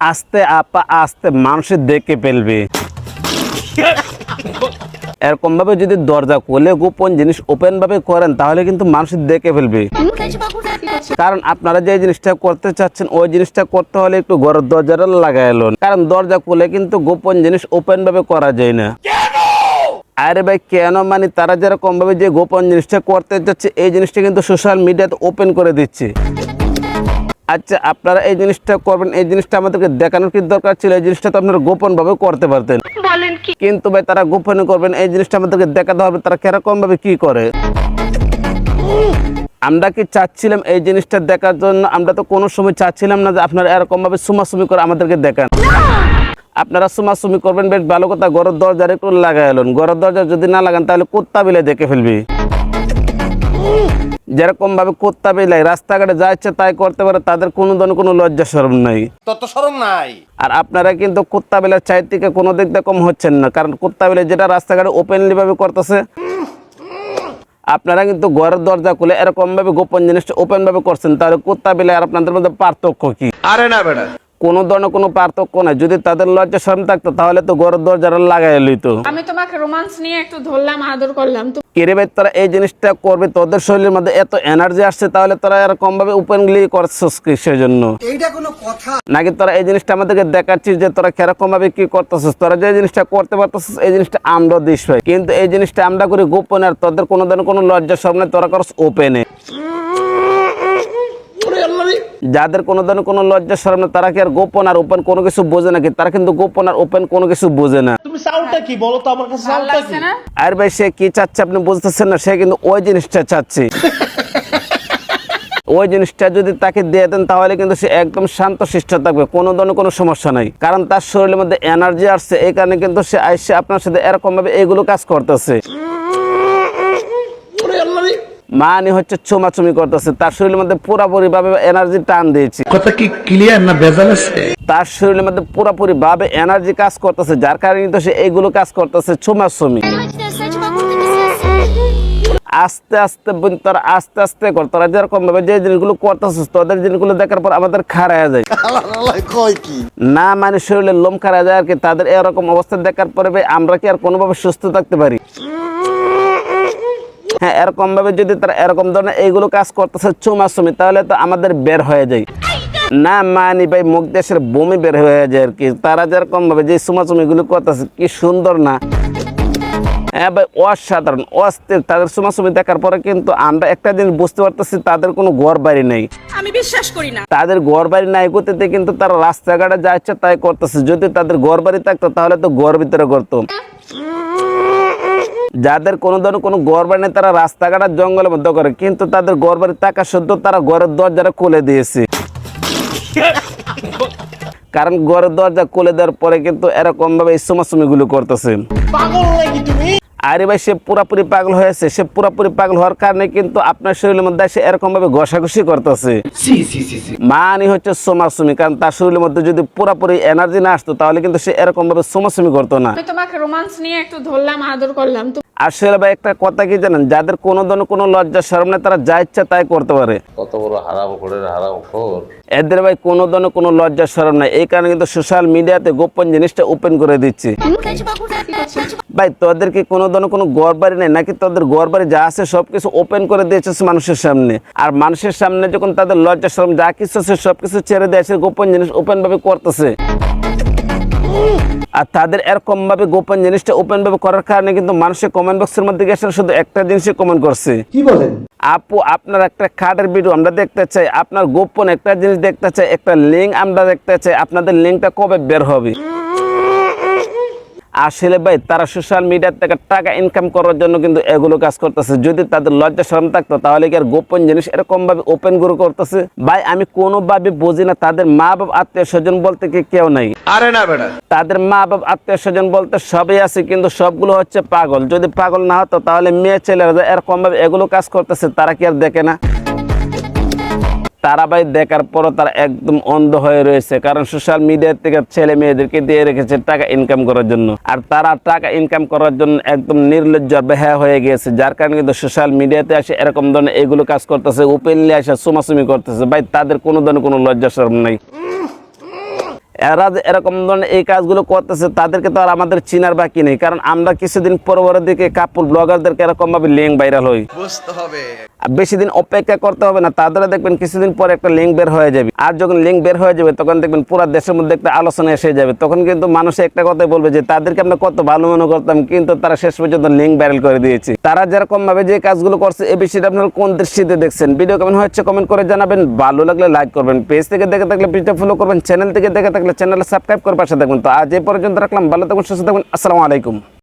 আস্তে আপা আস্তে মানুষের দেখে ফেলবে। এরকম ভাবে যদি দরজা খুলে, গোপন জিনিস ওপেন ভাবে করেন, তাহলে কিন্তু মানুষের দেখে ফেলবে। কারণ আপনারা যে জিনিসটা করতে চাচ্ছেন, ওই জিনিসটা করতে হলে একটু ঘরের দরজাটা লাগাই এলেন কারণ দরজা খুলে কিন্তু গোপন জিনিস ওপেন ভাবে করা যায় না। আরে ভাই, কেন? মানে তারা যেরকম ভাবে যে গোপন জিনিসটা করতে যাচ্ছে এই জিনিসটা কিন্তু সোশ্যাল মিডিয়াতে ওপেন করে দিচ্ছে। আচ্ছা আপনারা এই জিনিসটা করবেন এই জিনিসটা আমাদেরকে দেখানোর কি দরকার ছিল? এই জিনিসটা তো আপনারা গোপন ভাবে করতে পারতেন। কিন্তু ভাই তারা গোপনে করবেন এই জিনিসটা আমাদেরকে দেখাতে হবে তারা কীরকম ভাবে কি করে? আমরা কি চাচ্ছিলাম এই জিনিসটা দেখার জন্য? আমরা তো কোনো সময় চাচ্ছিলাম না যে আপনারা এরকম ভাবে সুমাসুমি করে আমাদেরকে দেখান। আপনারা সুমাসুমি করবেন বেশ ভালো কথা ঘরের দরজার একটু লাগাই এলেন ঘরের দরজা যদি না লাগান তাহলে কুত্তা বিলে দেখে ফেলবি। যেরকম ভাবে কুত্তা বিলাই রাস্তাঘাটে যা ইচ্ছে তাই করতে পারে তাদের কোনো ধরনের কোনো লজ্জা সরম নাই। তত সরম নাই। আর আপনারা কিন্তু কুত্তা বেলার চাই থেকে কোনো দিক দিয়ে কম হচ্ছেন না কারণ কুত্তা বেলা যেটা রাস্তাঘাটে ওপেনলি ভাবে করতেছে আপনারা কিন্তু ঘরের দরজা খুলে এরকম ভাবে গোপন জিনিসটা ওপেন ভাবে করছেন তাহলে কুত্তা বেলা আর আপনাদের মধ্যে পার্থক্য কি? আরে না বেটা। কোনো ধরনের কোনো পার্থক্য নাই। যদি তাদের লজ্জা শরম থাকতো তাহলে তো ঘরের দরজাটা লাগাই লইতো। আমি তোমাকে রোমান্স নিয়ে একটু ধরলাম আদর করলাম। কেরে ভাই তোরা এই জিনিসটা করবে তোদের শরীরের মধ্যে এত এনার্জি আসছে তাহলে তোরা এরকম ভাবে ওপেনলি করছিস কিসের জন্য। এইটা কোনো কথা। নাকি তোরা এই জিনিসটা আমাদেরকে দেখাচ্ছিস যে তোরা কীরকম ভাবে কি করতেছিস? তোরা যে জিনিসটা করতে পারতেছিস এই জিনিসটা আমরা দিস ভাই। কিন্তু এই জিনিসটা আমরা করি গোপনে আর তোদের কোনো দিন কোনো লজ্জার সামনে তোরা করস ওপেনে যাদের কোনো ধরনের কোনো লজ্জার সামনে তারা কি আর গোপন আর ওপেন কোনো কিছু বোঝে নাকি? তারা কিন্তু গোপন আর ওপেন কোনো কিছু বোঝে না। তুমি কি? বলো তো আমার কাছে ভালো কি? আর ভাই সে কি চাচ্ছে আপনি বুঝতেছেন না? সে কিন্তু ওই জিনিসটা চাচ্ছে। ওই জিনিসটা যদি তাকে দিয়ে দেন তাহলে কিন্তু সে একদম শান্ত শিষ্ট থাকবে। কোনো ধরনের কোনো সমস্যা নাই। কারণ তার শরীরের মধ্যে এনার্জি আসছে এই কারণে কিন্তু সে আইসে আপনার সাথে এরকম ভাবে এগুলো কাজ করতেছে। মানে হচ্ছে চুমাচুমি করতেছে। তার শরীরের মধ্যে পুরাপুরি ভাবে এনার্জি টান দিয়েছে। কথা কি ক্লিয়ার না ভেজাল আছে? তার শরীরের মধ্যে পুরাপুরি ভাবে এনার্জি কাজ করতেছে যার কারণে কিন্তু সে এইগুলো কাজ করতেছে চুমাচুমি আস্তে আস্তে তোরা আস্তে আস্তে কর তোরা যেরকম ভাবে যে জিনিসগুলো করতেছিস তোদের জিনিসগুলো দেখার পর আমাদের খারায়া যায়। না মানে শরীরে লোম খারাপ যায় আর কি তাদের এরকম অবস্থা দেখার পরে আমরা কি আর কোনোভাবে সুস্থ থাকতে পারি? হ্যাঁ এরকম ভাবে যদি তারা এরকম ধরনের এইগুলো কাজ করতেছে চুমাচুমি তাহলে তো আমাদের বের হয়ে যায়। না মানি ভাই মুখ দেশের বমি বের হয়ে যায় আর কি। তারা যেরকম ভাবে যে চুমাচুমি গুলো করতেছে কি সুন্দর না। হ্যাঁ ভাই অসাধারণ অস্থির। তাদের চুমাচুমি দেখার পরে কিন্তু আমরা একটা জিনিস বুঝতে পারতেছি তাদের কোনো ঘর বাড়ি নেই। আমি বিশ্বাস করি না। তাদের ঘর বাড়ি নাই করতে কিন্তু তারা রাস্তাঘাটে যা ইচ্ছা তাই করতেছে। যদি তাদের ঘর বাড়ি থাকতো তাহলে তো ঘর ভিতরে করতো। যাদের কোনো ধরনের কোনো ঘর বাড়ি নেই, তারা রাস্তাঘাটের জঙ্গলের মধ্যে করে, কিন্তু তাদের ঘর টাকা থাকা সত্ত্বেও তারা ঘরের দরজাটা খুলে দিয়েছে। কারণ ঘরের দরজা খুলে দেওয়ার পরে কিন্তু এরকম ভাবে এই গুলো করতেছে। আরে ভাই সে পুরাপুরি পাগল হয়েছে। সে পুরাপুরি পাগল হওয়ার কারণে কিন্তু আপনার শরীরের মধ্যে সে এরকম ভাবে ঘষাঘষি করতেছে। মানে হচ্ছে সোমাসুমি কারণ তার শরীরের মধ্যে যদি পুরাপুরি এনার্জি না আসতো তাহলে কিন্তু সে এরকম ভাবে সোমাসুমি করতো না। তোমাকে রোমান্স নিয়ে একটু ধরলাম আদর করলাম। আসলে ভাই একটা কথা কি জানেন? যাদের কোনো ধরনের কোনো লজ্জা শরম নেই তারা যা ইচ্ছা তাই করতে পারে। কত বড় হারাম করে হারাম খোর এদের ভাই কোনো ধরনের কোনো লজ্জা শরম নাই। এই কারণে কিন্তু সোশ্যাল মিডিয়াতে গোপন জিনিসটা ওপেন করে দিচ্ছে। ভাই তোদের কি কোনো ধরনের কোনো ঘর বাড়ি নেই নাকি তোদের ঘর বাড়ি যা আছে সবকিছু ওপেন করে দিয়েছে মানুষের সামনে। আর মানুষের সামনে যখন তাদের লজ্জা শরম যা কিছু আছে সবকিছু ছেড়ে দিয়েছে গোপন জিনিস ওপেন ভাবে করতেছে। আর তাদের এরকম ভাবে গোপন জিনিসটা ওপেন ভাবে করার কারণে কিন্তু মানুষের কমেন্ট বক্সের মধ্যে গেছে শুধু একটা জিনিসই কমেন্ট করছে। কি বলেন? আপু আপনার একটা খাটের ভিডিও আমরা দেখতে চাই আপনার গোপন একটা জিনিস দেখতে চাই একটা লিঙ্ক আমরা দেখতে চাই আপনাদের লিঙ্কটা কবে বের হবে? আসলে ভাই তারা সোশ্যাল মিডিয়া থেকে টাকা ইনকাম করার জন্য কিন্তু এগুলো কাজ করতেছে। যদি তাদের লজ্জা শরম থাকতো তাহলে কি আর গোপন জিনিস এরকম ভাবে ওপেন গুরু করতেছে? ভাই আমি কোনোভাবে বুঝি না তাদের মা বাপ আত্মীয় স্বজন বলতে কি কেউ নাই? আরে না বেটা। তাদের মা বাপ আত্মীয় স্বজন বলতে সবই আছে কিন্তু সবগুলো হচ্ছে পাগল। যদি পাগল না হতো তাহলে মেয়ে ছেলেরা এরকম ভাবে এগুলো কাজ করতেছে তারা কি আর দেখে না? তারা ভাই দেখার পরও তারা একদম অন্ধ হয়ে রয়েছে, কারণ সোশ্যাল মিডিয়া থেকে ছেলে মেয়েদেরকে দিয়ে রেখেছে টাকা ইনকাম করার জন্য। আর তারা টাকা ইনকাম করার জন্য একদম নির্লজ্জ বেহা হয়ে গিয়েছে, যার কারণে কিন্তু সোশ্যাল মিডিয়াতে আসে এরকম ধরনের এগুলো কাজ করতেছে ওপেনলি আসে, সুমাসুমি করতেছে। ভাই, তাদের কোনো ধরনের কোনো লজ্জা শরম নাই। এরা এরকম ধরনের এই কাজগুলো করতেছে তাদেরকে তো আর আমাদের চিনার বাকি নেই। কারণ আমরা কিছুদিন পর পরের দিকে কাপড় ব্লগারদেরকে এরকম ভাবে লিঙ্ক ভাইরাল হই বুঝতে হবে। বেশি দিন অপেক্ষা করতে হবে না তাদের দেখবেন কিছুদিন পরে একটা লিঙ্ক বের হয়ে যাবে। আর যখন লিঙ্ক বের হয়ে যাবে তখন দেখবেন পুরো দেশের মধ্যে একটা আলোচনা এসে যাবে। তখন কিন্তু মানুষ একটা কথাই বলবে যে তাদেরকে আমরা কত ভালো মনে করতাম কিন্তু তারা শেষ পর্যন্ত লিঙ্ক ভাইরাল করে দিয়েছে। তারা যেরকম ভাবে যে কাজগুলো করছে এই বিষয়টা আপনারা কোন দৃষ্টিতে দেখছেন? ভিডিও কেমন হচ্ছে কমেন্ট করে জানাবেন। ভালো লাগলে লাইক করবেন। পেজ থেকে দেখে থাকলে পেজটা ফলো করবেন। চ্যানেল থেকে দেখে থাকলে চ্যানেলে সাবস্ক্রাইব করে পাশে দেখুন তো আজ এ পর্যন্ত রাখলাম, ভালো থাকুন, সুস্থ থাকুন, আসসালামু আলাইকুম।